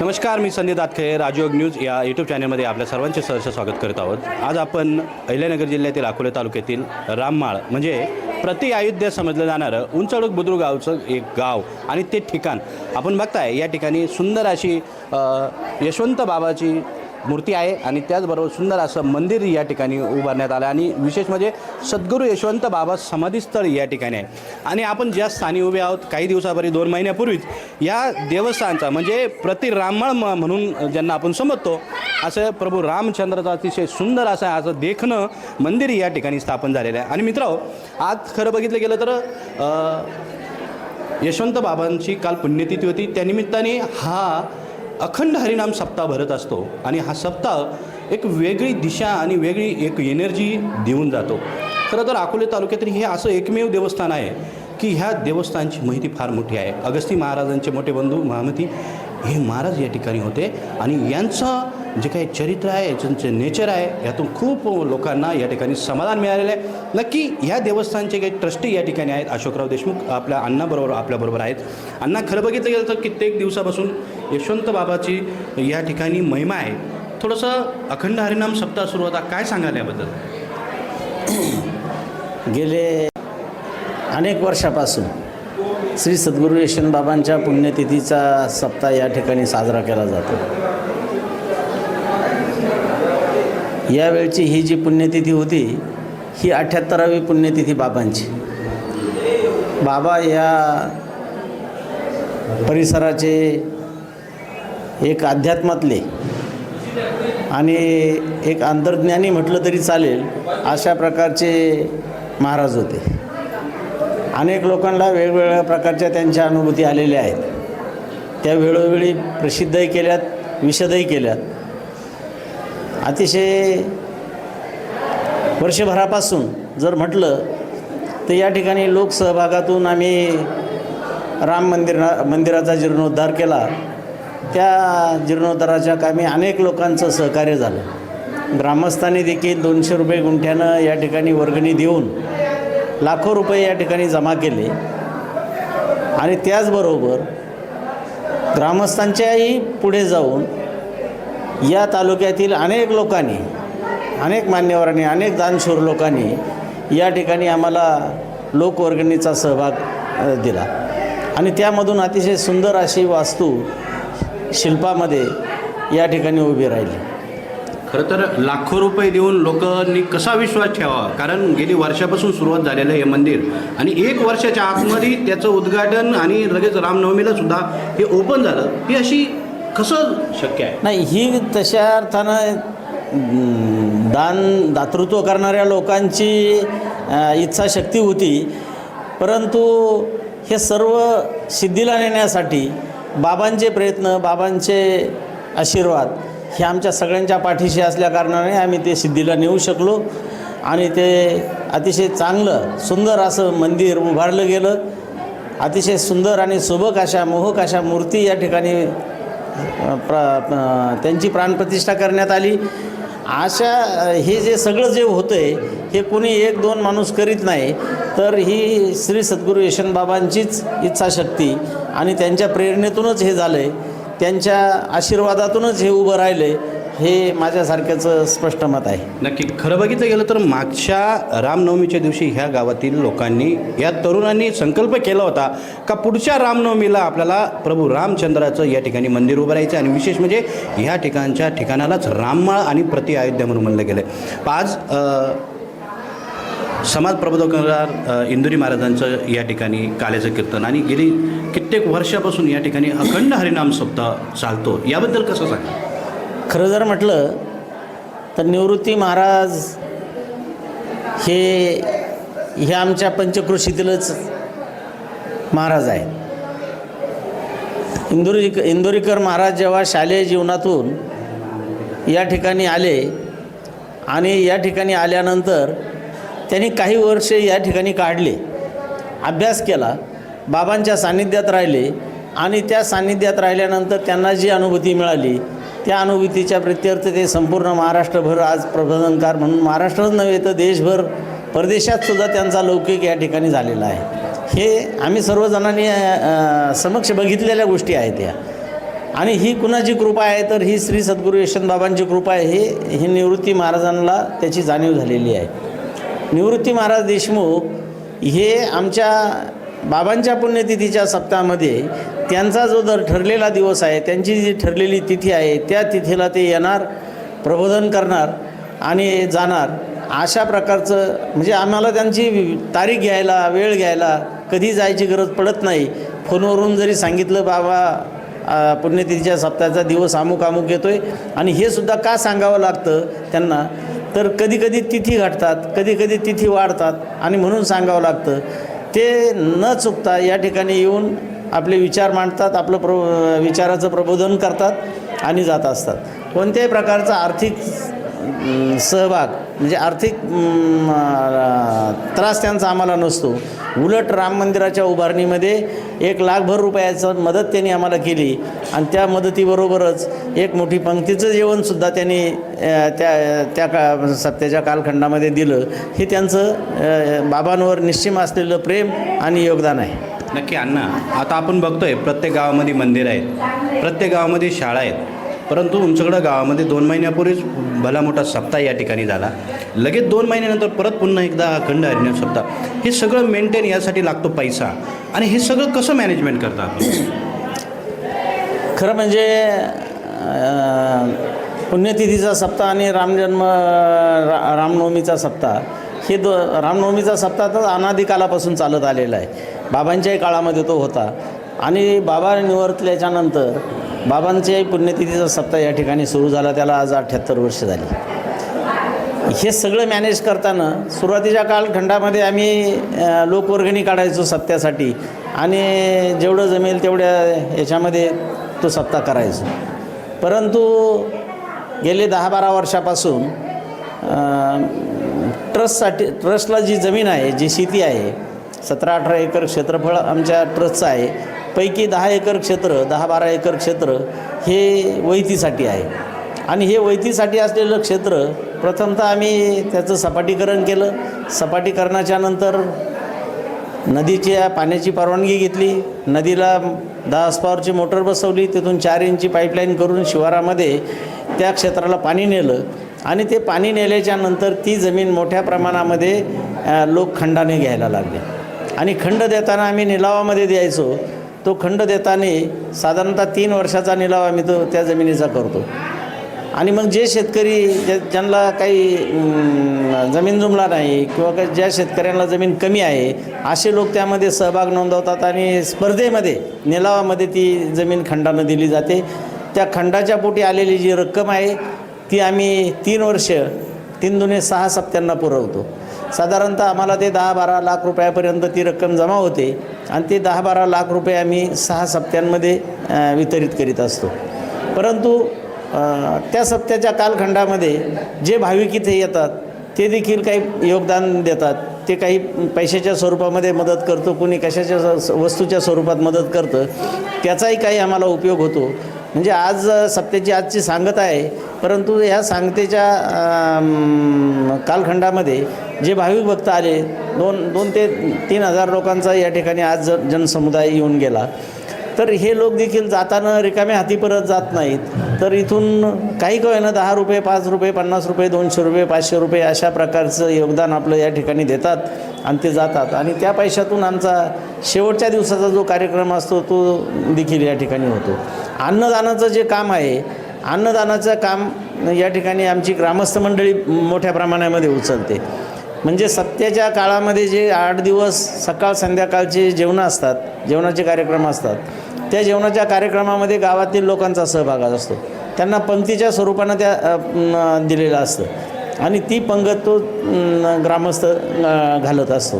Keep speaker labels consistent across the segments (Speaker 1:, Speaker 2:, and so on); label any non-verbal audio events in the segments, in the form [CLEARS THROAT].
Speaker 1: नमस्कार मी संजय दातखे राजयोग न्यूज या यूट्यूब चॅनलमध्ये आपल्या सर्वांचे सहर्ष स्वागत करत आहोत. आज आपण अहिल्यानगर जिल्ह्यातील अकोले तालुक्यातील राममाळ म्हणजे प्रति अयोध्या समजलं जाणारं उंचडूक बुद्रुक गावचं एक गाव आणि ते ठिकाण. आपण बघताय या ठिकाणी सुंदर अशी यशवंत बाबाची मूर्ती आहे आणि त्याचबरोबर सुंदर असं मंदिर या ठिकाणी उभारण्यात आलं आणि विशेष म्हणजे सद्गुरू यशवंत बाबा समाधीस्थळ या ठिकाणी आहे. आणि आपण ज्या स्थानी उभे आहोत काही दिवसापूर्वी दोन महिन्यापूर्वीच या देवस्थानचा म्हणजे प्रति राममाळ म- म्हणून ज्यांना आपण समजतो असं प्रभू रामचंद्राचं अतिशय सुंदर असं असं देखणं मंदिर या ठिकाणी स्थापन झालेलं आहे. आणि मित्र आज खरं बघितलं गेलं तर यशवंत बाबांची काल पुण्यतिथी होती. त्यानिमित्ताने हा अखंड हरिनाम सप्ताह भरत असतो आणि हा सप्ताह एक वेगळी दिशा आणि वेगळी एक एनर्जी देऊन जातो. खरं तर अकोले तालुक्यातील हे असं एकमेव देवस्थान आहे की ह्या देवस्थानची माहिती फार मोठी आहे. अगस्ती महाराजांचे मोठे बंधू महामती हे महाराज या ठिकाणी होते आणि यांचं जे काही चरित्र आहे ज्यांचं नेचर आहे यातून खूप लोकांना या ठिकाणी समाधान मिळालेलं आहे. नक्की ह्या देवस्थानचे काही ट्रस्टी या ठिकाणी आहेत. अशोकराव देशमुख आपल्या अण्णाबरोबर आपल्याबरोबर आहेत. अण्णा खरं बघितलं गेलं तर कित्येक दिवसापासून यशवंत बाबाची या ठिकाणी महिमा आहे. थोडंसं अखंड हरिनाम सप्ताह सुरू होता. काय सांगाल याबद्दल? [CLEARS THROAT]
Speaker 2: गेले अनेक वर्षापासून श्री सद्गुरू यशवंत बाबांच्या पुण्यतिथीचा सप्ताह या ठिकाणी साजरा केला जातो. यावेळची ही जी पुण्यतिथी होती ही अठ्ठ्याहत्तरावी पुण्यतिथी बाबांची. बाबा या परिसराचे एक अध्यात्मातले आणि एक अंतर्ज्ञानी म्हटलं तरी चालेल अशा प्रकारचे महाराज होते. अनेक लोकांना वेगवेगळ्या प्रकारच्या त्यांच्या अनुभूती आलेल्या आहेत. त्या वेळोवेळी प्रसिद्धही केल्यात विशदही केल्यात. अतिशय वर्षभरापासून जर म्हटलं तर या ठिकाणी लोकसहभागातून आम्ही राम मंदिर मंदिराचा जीर्णोद्धार केला. त्या जीर्णोद्धाराच्या कामी अनेक लोकांचं सहकार्य झालं. ग्रामस्थांनी देखील दोनशे रुपये गुंठ्यानं या ठिकाणी वर्गणी देऊन लाखो रुपये या ठिकाणी जमा केले. आणि त्याचबरोबर ग्रामस्थांच्याही पुढे जाऊन या तालुक्यातील अनेक लोकांनी अनेक मान्यवरांनी अनेक दानशूर लोकांनी या ठिकाणी आम्हाला लोकवर्गणीचा सहभाग दिला. आणि त्यामधून अतिशय सुंदर अशी वास्तू शिल्पामध्ये या ठिकाणी उभी राहिली.
Speaker 1: खरं तर लाखो रुपये देऊन लोकांनी कसा विश्वास ठेवावा? कारण गेली वर्षापासून सुरुवात झालेलं हे मंदिर आणि एक वर्षाच्या आतमध्ये त्याचं उद्घाटन आणि लगेच रामनवमीला सुद्धा हे ओपन झालं. ही अशी कसं शक्य आहे?
Speaker 2: नाही ही तशा अर्थानं दान दातृत्व करणाऱ्या लोकांची इच्छाशक्ती होती. परंतु हे सर्व सिद्धीला नेण्यासाठी बाबांचे प्रयत्न बाबांचे आशीर्वाद हे आमच्या सगळ्यांच्या पाठीशी असल्या कारणाने आम्ही ते सिद्धीला नेऊ शकलो. आणि ते अतिशय चांगलं सुंदर असं मंदिर उभारलं गेलं. अतिशय सुंदर आणि सुबक अशा मोहक अशा मूर्ती या ठिकाणी प्रा त्यांची प्राणप्रतिष्ठा करण्यात आली. अशा हे जे सगळं जे होतं आहे हे कोणी एक दोन माणूस करीत नाही. तर ही श्री सद्गुरू यशवंत बाबांचीच इच्छाशक्ती. आणि त्यांच्या प्रेरणेतूनच हे झालं आहे त्यांच्या आशीर्वादातूनच हे उभं राहिलं आहे हे माझ्यासारख्याचं स्पष्ट मत आहे.
Speaker 1: नक्की. खरं बघितलं गेलं तर मागच्या रामनवमीच्या दिवशी ह्या गावातील लोकांनी या तरुणांनी संकल्प केला होता का पुढच्या रामनवमीला आपल्याला प्रभू रामचंद्राचं या ठिकाणी मंदिर उभारायचं आणि विशेष म्हणजे ह्या ठिकाणच्या ठिकाणालाच राममाळ आणि प्रति अयोध्या म्हणून म्हणलं गेलं आहे आज समाज प्रबोधकार इंदुरी महाराजांचं या ठिकाणी काल्याचं कीर्तन आणि गेली कित्येक वर्षापासून या ठिकाणी अखंड हरिनाम सप्ताह चालतो. याबद्दल कसं सांगा
Speaker 2: खरं जर म्हटलं तर निवृत्ती महाराज हे हे आमच्या पंचकृषीतीलच महाराज आहे इंदुरी इंदुरीकर महाराज जेव्हा शालेय जीवनातून या ठिकाणी आले आणि या ठिकाणी आल्यानंतर त्यांनी काही वर्षे या ठिकाणी काढले अभ्यास केला बाबांच्या सान्निध्यात राहिले आणि त्या सान्निध्यात राहिल्यानंतर त्यांना जी अनुभूती मिळाली त्या अनुभूतीच्या प्रत्यर्थ ते संपूर्ण महाराष्ट्रभर आज प्रबोधनकार म्हणून महाराष्ट्रच नव्हे तर देशभर परदेशातसुद्धा त्यांचा लौकिक या ठिकाणी झालेला आहे. हे आम्ही सर्वजणांनी समक्ष बघितलेल्या गोष्टी आहेत या. आणि ही कुणाची कृपा आहे तर ही श्री सद्गुरू यशवंतबाबांची कृपा आहे हे ही निवृत्ती महाराजांना त्याची जाणीव झालेली आहे. निवृत्ती महाराज देशमुख हे आमच्या बाबांच्या पुण्यतिथीच्या सप्ताहामध्ये त्यांचा जो दर ठरलेला दिवस आहे त्यांची जी ठरलेली तिथी आहे त्या तिथीला ते येणार प्रबोधन करणार आणि जाणार. अशा प्रकारचं म्हणजे आम्हाला त्यांची तारीख घ्यायला वेळ घ्यायला कधी जायची गरज पडत नाही. फोनवरून जरी सांगितलं बाबा पुण्यतिथीच्या सप्ताहाचा दिवस अमुक अमुक येतो आहे आणि हे सुद्धा का सांगावं लागतं त्यांना? तर कधीकधी तिथी घटतात कधीकधी तिथी वाढतात आणि म्हणून सांगावं लागतं. ते न चुकता या ठिकाणी येऊन आपले विचार मांडतात आपलं प्र विचाराचं प्रबोधन करतात आणि जात असतात. कोणत्याही प्रकारचा आर्थिक सहभाग म्हणजे आर्थिक त्रास त्यांचा आम्हाला नसतो. उलट राम मंदिराच्या उभारणीमध्ये एक लाखभर रुपयाचं मदत त्यांनी आम्हाला केली. आणि त्या मदतीबरोबरच एक मोठी पंक्तीचं जेवणसुद्धा त्यांनी त्या त्या का सत्याच्या कालखंडामध्ये दिलं. हे त्यांचं बाबांवर निश्चिम असलेलं प्रेम आणि योगदान आहे.
Speaker 1: नक्की अण्णा आता आपण बघतोय प्रत्येक गावामध्ये मंदिर आहेत प्रत्येक गावामध्ये शाळा आहेत. परंतु तुमच्याकडं गावामध्ये दोन महिन्यापूर्वीच भला मोठा सप्ताह या ठिकाणी झाला. लगेच दोन महिन्यानंतर परत पुन्हा एकदा अखंड अरण्य सप्ताह. हे सगळं मेंटेन यासाठी लागतो पैसा. आणि हे सगळं कसं मॅनेजमेंट करता
Speaker 2: खरं म्हणजे पुण्यतिथीचा सप्ताह आणि रामजन्म रा रामनवमीचा सप्ताह हे दो रामनवमीचा सप्ताह तर अनादिकालापासून चालत आलेला आहे. बाबांच्याही काळामध्ये तो होता. आणि बाबा निवर्तल्याच्यानंतर बाबांचे पुण्यतिथीचा सप्ताह या ठिकाणी सुरू झाला त्याला आज अठ्ठ्याहत्तर वर्ष झाली. हे सगळं मॅनेज करताना सुरुवातीच्या कालखंडामध्ये आम्ही लोकवर्गणी काढायचो सत्यासाठी. आणि जेवढं जमेल तेवढ्या याच्यामध्ये तो सत्ता करायचो. परंतु गेले दहा बारा वर्षापासून ट्रस्टसाठी ट्रस्टला जी जमीन आहे जी शेती आहे सतरा अठरा एकर क्षेत्रफळ आमच्या ट्रस्टचं आहे पैकी दहा एकर क्षेत्र दहा बारा एकर क्षेत्र हे वैतीसाठी आहे. आणि हे वैतीसाठी असलेलं क्षेत्र प्रथमतः आम्ही त्याचं सपाटीकरण केलं. सपाटीकरणाच्या नंतर नदीच्या पाण्याची परवानगी घेतली. नदीला दहा अस्पावरची मोटर बसवली. तिथून चार इंची पाईपलाईन करून शिवारामध्ये त्या क्षेत्राला पाणी नेलं. आणि ते पाणी नेल्याच्या नंतर ती जमीन मोठ्या प्रमाणामध्ये लोक खंडाने घ्यायला लागले. आणि खंड देताना आम्ही निलावामध्ये द्यायचो. तो खंड देताना साधारणतः तीन वर्षाचा निलाव आम्ही तो त्या जमिनीचा करतो. आणि मग जे शेतकरी ज्या ज्यांना काही जमीन जुमला नाही किंवा काही ज्या शेतकऱ्यांना जमीन कमी आहे असे लोक त्यामध्ये सहभाग नोंदवतात आणि स्पर्धेमध्ये निलावामध्ये ती जमीन खंडानं दिली जाते. त्या खंडाच्या पोटी आलेली जी रक्कम आहे ती आम्ही तीन वर्ष तीन दुने सहा सप्त्यांना पुरवतो. साधारणतः आम्हाला ते दहा बारा लाख रुपयापर्यंत ती रक्कम जमा होते आणि ते दहा बारा लाख रुपये आम्ही सहा सप्त्यांमध्ये वितरित करीत असतो. परंतु त्या सप्त्याच्या कालखंडामध्ये जे भाविक इथे येतात ते देखील काही योगदान देतात. ते काही पैशाच्या स्वरूपामध्ये मदत करतो कोणी कशाच्या स- वस्तूच्या स्वरूपात मदत करतं त्याचाही काही आम्हाला उपयोग होतो. म्हणजे आज सप्त्याची आजची सांगत आहे परंतु ह्या सांगतेच्या कालखंडामध्ये जे भाविक भक्त आले दोन दोन ते तीन हजार लोकांचा या ठिकाणी आज ज- जनसमुदाय येऊन गेला. तर हे लोक देखील जाताना रिकाम्या हाती परत जात नाहीत. तर इथून काही काय ना दहा रुपये पाच रुपये पन्नास रुपये दोनशे रुपये पाचशे रुपये अशा प्रकारचं योगदान आपलं या ठिकाणी देतात आणि ते जातात. आणि त्या पैशातून आमचा शेवटच्या दिवसाचा जो कार्यक्रम असतो तो देखील या ठिकाणी होतो. अन्नदानाचं जे काम आहे अन्नदानाचं काम या ठिकाणी आमची ग्रामस्थ मंडळी मोठ्या प्रमाणामध्ये उचलते. म्हणजे सत्याच्या काळामध्ये जे आठ दिवस सकाळ संध्याकाळचे जेवणं असतात जेवणाचे कार्यक्रम असतात त्या जेवणाच्या कार्यक्रमामध्ये गावातील लोकांचा सहभाग असतो. त्यांना पंक्तीच्या स्वरूपानं त्या दिलेलं असतं. आणि ती पंगत तो ग्रामस्थ घालत असतो.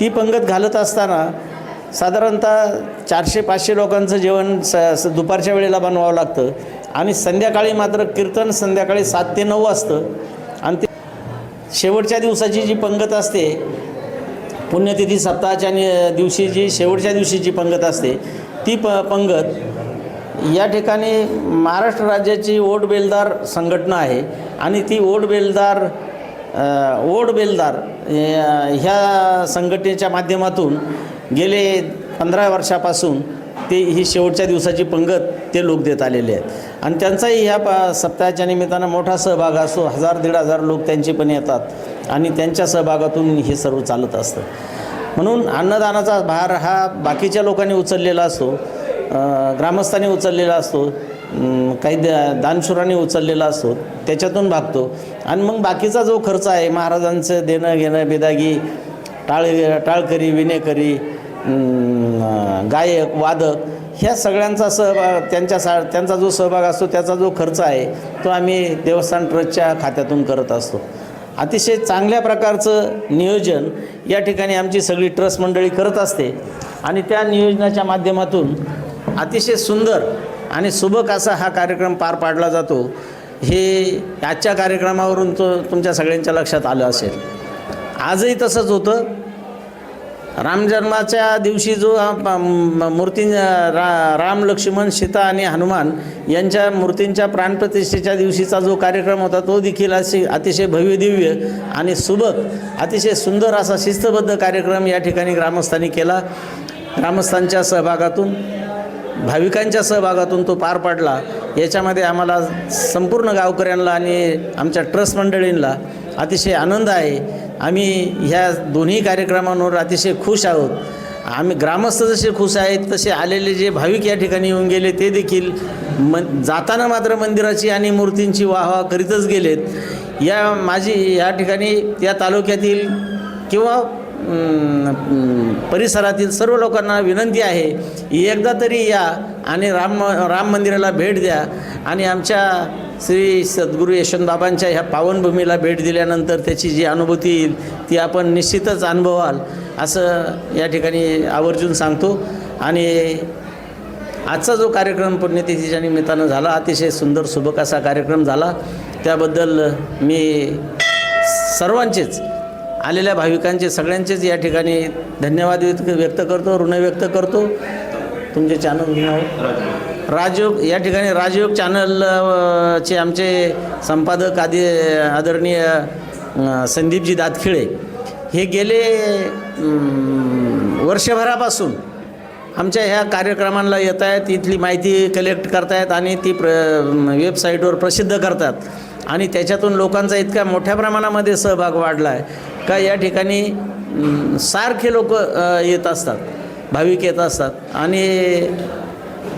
Speaker 2: ती पंगत घालत असताना साधारणतः चारशे पाचशे लोकांचं जेवण स स दुपारच्या वेळेला बनवावं लागतं. आणि संध्याकाळी मात्र कीर्तन संध्याकाळी सात ते नऊ असतं आणि ते शेवटच्या दिवसाची जी पंगत असते पुण्यतिथी सप्ताहाच्या दिवशी जी शेवटच्या दिवशी जी पंगत असते ती प पंगत या ठिकाणी महाराष्ट्र राज्याची ओट बेलदार संघटना आहे. आणि ती ओट बेलदार अ, ओट बेलदार ह्या संघटनेच्या माध्यमातून गेले पंधरा वर्षापासून ते ही शेवटच्या दिवसाची पंगत ते लोक देत आलेले आहेत. आणि त्यांचाही ह्या प सप्ताहाच्या निमित्तानं मोठा सहभाग असतो हजार दीड हजार लोक त्यांचे पण येतात आणि त्यांच्या सहभागातून हे सर्व चालत असतं. म्हणून अन्नदानाचा भार हा बाकीच्या लोकांनी उचललेला असतो ग्रामस्थांनी उचललेला असतो काही द दानशुरांनी उचललेला असतो त्याच्यातून भागतो. आणि मग बाकीचा जो खर्च आहे महाराजांचं देणं घेणं बेदागी टाळ टाळकरी विनेकरी गायक वादक ह्या सगळ्यांचा सहभाग त्यांच्या सा त्यांचा जो सहभाग असतो त्याचा जो खर्च आहे तो आम्ही देवस्थान ट्रस्टच्या खात्यातून करत असतो. अतिशय चांगल्या प्रकारचं नियोजन या ठिकाणी आमची सगळी ट्रस्ट मंडळी करत असते आणि त्या नियोजनाच्या माध्यमातून अतिशय सुंदर आणि सुबक असा हा कार्यक्रम पार पाडला जातो. हे आजच्या कार्यक्रमावरून तो तुमच्या सगळ्यांच्या लक्षात आलं असेल. आजही तसंच होतं. रामजन्माच्या दिवशी जो म- मूर्ती रा राम लक्ष्मण सीता आणि हनुमान यांच्या मूर्तींच्या प्राणप्रतिष्ठेच्या दिवशीचा जो कार्यक्रम होता तो देखील असे अतिशय भव्य दिव्य आणि सुबक अतिशय सुंदर असा शिस्तबद्ध कार्यक्रम या ठिकाणी ग्रामस्थांनी केला. ग्रामस्थांच्या सहभागातून भाविकांच्या सहभागातून तो पार पाडला. याच्यामध्ये आम्हाला संपूर्ण गावकऱ्यांना आणि आमच्या ट्रस्ट मंडळींना अतिशय आनंद आहे. आम्ही ह्या दोन्ही कार्यक्रमांवर अतिशय खुश आहोत. आम्ही ग्रामस्थ जसे खुश आहेत तसे आलेले जे भाविक या ठिकाणी येऊन गेले ते देखील मन जाताना मात्र मंदिराची आणि मूर्तींची वाहवा करीतच गेलेत. या माझी या ठिकाणी या तालुक्यातील किंवा परिसरातील सर्व लोकांना विनंती आहे एकदा तरी या आणि राम राम मंदिराला भेट द्या. आणि आमच्या श्री सद्गुरू यशवंतबाबांच्या ह्या पावनभूमीला भेट दिल्यानंतर त्याची जी अनुभूती येईल ती आपण निश्चितच अनुभवाल असं या ठिकाणी आवर्जून सांगतो. आणि आजचा जो कार्यक्रम पुण्यतिथीच्या निमित्तानं झाला अतिशय सुंदर सुबक असा कार्यक्रम झाला. त्याबद्दल मी सर्वांचेच आलेल्या भाविकांचे सगळ्यांचेच या ठिकाणी धन्यवाद व्यक्त व्यक्त करतो ऋण व्यक्त करतो. तुमचे चॅनल नाव राजयोग या ठिकाणी राजयोग चॅनल चे आमचे संपादक आदी आदरणीय संदीपजी दातखिळे हे गेले वर्षभरापासून आमच्या ह्या कार्यक्रमांना येत आहेत इथली माहिती कलेक्ट करतायत आणि ती प्र वेबसाईटवर प्रसिद्ध करतात. आणि त्याच्यातून लोकांचा इतक्या मोठ्या प्रमाणामध्ये सहभाग वाढला आहे का या ठिकाणी सारखे लोक येत असतात भाविक येत असतात. आणि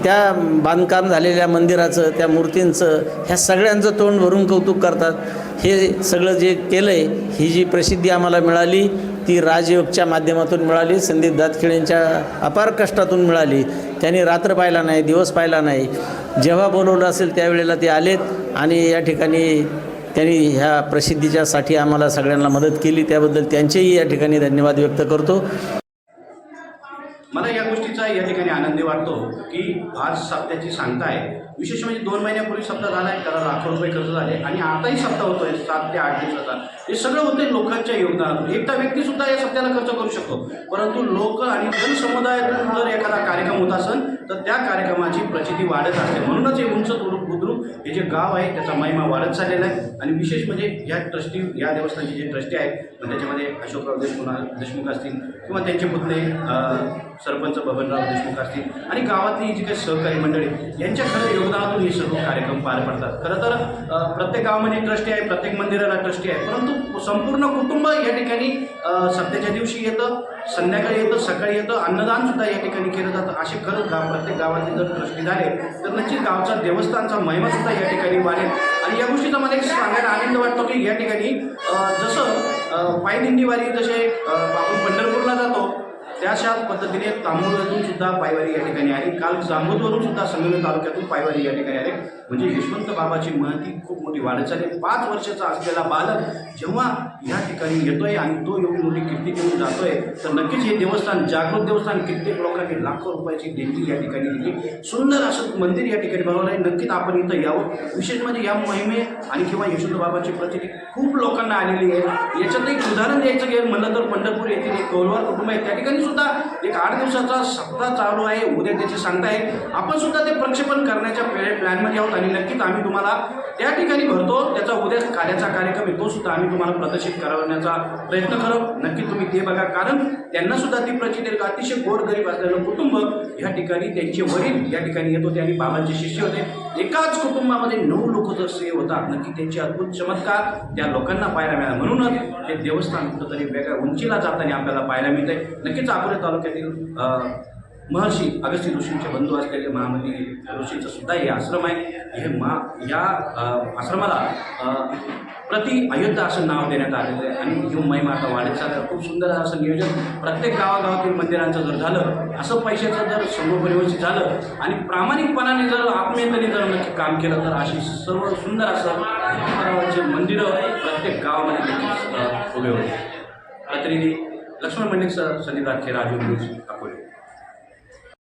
Speaker 2: त्या बांधकाम झालेल्या मंदिराचं त्या मूर्तींचं ह्या सगळ्यांचं तोंड भरून कौतुक करतात. हे सगळं जे केलं आहे ही जी प्रसिद्धी आम्हाला मिळाली ती राजयोगच्या माध्यमातून मिळाली संदीप दातखिळेंच्या अपार कष्टातून मिळाली. त्यांनी रात्र पाहिला नाही दिवस पाहिला नाही. जेव्हा बोलवलं असेल त्यावेळेला ते आलेत आणि या ठिकाणी त्यांनी ह्या प्रसिद्धीच्यासाठी आम्हाला सगळ्यांना मदत केली. त्याबद्दल त्यांचेही या ठिकाणी धन्यवाद व्यक्त करतो.
Speaker 1: मला या गोष्टीचा या ठिकाणी आनंदी वाटतो की आज सप्त्याची सांगता आहे विशेष म्हणजे दोन महिन्यापूर्वी सप्ताह झाला आहे त्याला लाखो रुपये खर्च झाले आणि आताही सप्ताह होतोय सात ते आठ दिवसाचा. हे सगळं होतंय लोकांच्या योगदानातून. एकटा व्यक्तीसुद्धा या सप्त्याला खर्च करू शकतो. परंतु लोक आणि जनसमुदायातून जर एखादा कार्यक्रम होत असेल तर त्या कार्यक्रमाची प्रचिती वाढत असते. म्हणूनच हे उंच बुद्रुक बुद्रुक हे जे गाव आहे त्याचा महिमा वाढत चाललेला आहे. आणि विशेष म्हणजे या ट्रस्टी या देवस्थानचे जे ट्रस्टी आहेत त्याच्यामध्ये अशोकराव देशमुख देशमुख असतील किंवा त्यांचे पुतणे सरपंच बबनराव देशमुख असतील आणि गावातली जी काही सहकारी मंडळी यांच्या खरं योगदानातून हे सर्व कार्यक्रम पार पडतात. खरं तर प्रत्येक गावामध्ये ट्रस्टी आहे प्रत्येक मंदिराला ट्रस्टी आहे परंतु संपूर्ण कुटुंब या ठिकाणी सध्याच्या सप्त्याच्या दिवशी येतं संध्याकाळी येतं सकाळी येतं अन्नदान सुद्धा या ठिकाणी केलं जातं. असे खरंच गाव प्रत्येक गावातले जर ट्रस्टी झाले तर नक्कीच गावचा देवस्थानचा महिमा सुद्धा या ठिकाणी वाढेल. आणि या गोष्टीचा मला एक सांगायला आनंद वाटतो की या ठिकाणी जसं पायदिंडीवारी जसे आपण पंढरपूरला जातो त्याशा पद्धतीने तांबूळवरून सुद्धा पायवारी या ठिकाणी आली काल जांबूदवरून सुद्धा संगमेश्वर तालुक्यातून पायवारी या ठिकाणी आले. म्हणजे यशवंत बाबाची महती खूप मोठी वाढत चालली. पाच वर्षाचा असलेला बालक जेव्हा या ठिकाणी येतोय आणि तो एवढी मोठी कीर्ती घेऊन जातोय तर नक्कीच हे देवस्थान जागृत देवस्थान कित्येक लोकांनी लाखो रुपयाची देणगी या ठिकाणी दिली. सुंदर असं मंदिर या ठिकाणी बनवलं आहे. नक्कीच आपण इथं यावं. विशेष म्हणजे या मोहिमे आणि किंवा यशवंत बाबाची प्रचिती खूप लोकांना आलेली आहे. याच्यात एक उदाहरण द्यायचं गेलं म्हणलं तर पंढरपूर येथील एक कौलवार कुटुंब आहे. त्या ठिकाणी सुद्धा एक आठ दिवसाचा सप्ताह चालू आहे. उद्या त्याची सांगता आहे. आपण सुद्धा ते प्रक्षेपण करण्याच्या प्लॅनमध्ये आहोत आणि नक्कीच आम्ही तुम्हाला त्या ठिकाणी भरतो. त्याचा उद्या कार्याचा कार्यक्रम आहे तो सुद्धा आम्ही तुम्हाला प्रदर्शित करवण्याचा प्रयत्न करू. नक्की तुम्ही ते बघा. कारण त्यांना सुद्धा ती प्रचिती अतिशय गोर अतिशय गोरगरीब असलेलं कुटुंब या ठिकाणी त्यांचे वडील या ठिकाणी येत होते. आणि बाबांचे शिष्य होते. एकाच कुटुंबामध्ये नऊ लोक जर स्त्री होतात नक्की त्यांचे अद्भुत चमत्कार त्या लोकांना पाहायला मिळाला. म्हणूनच ते देवस्थान कुठंतरी वेगळ्या उंचीला जाताना आपल्याला पाहायला मिळते नक्कीच अकोले तालुक्यातील महर्षी अगस्ती ऋषींचे बंधू असलेले महामती ऋषीचं सुद्धा हे आश्रम आहे. हे मा या आश्रमाला प्रति अयोध्या असं नाव देण्यात आलेलं आहे. आणि ही महिमा आता वाढत चाललं. खूप सुंदर असं नियोजन. प्रत्येक गावागावातील मंदिरांचं जर झालं असं पैशाचं जर संगोपरिवर्तित झालं आणि प्रामाणिकपणाने जर आत्मीयतेने जर नक्की काम केलं तर अशी सर्व सुंदर असं मंदिरं प्रत्येक गावामध्ये उभे होते प्रतिनिधी लक्ष्मण मंडिक सर संदीप राखे राजू न्यूज अकोले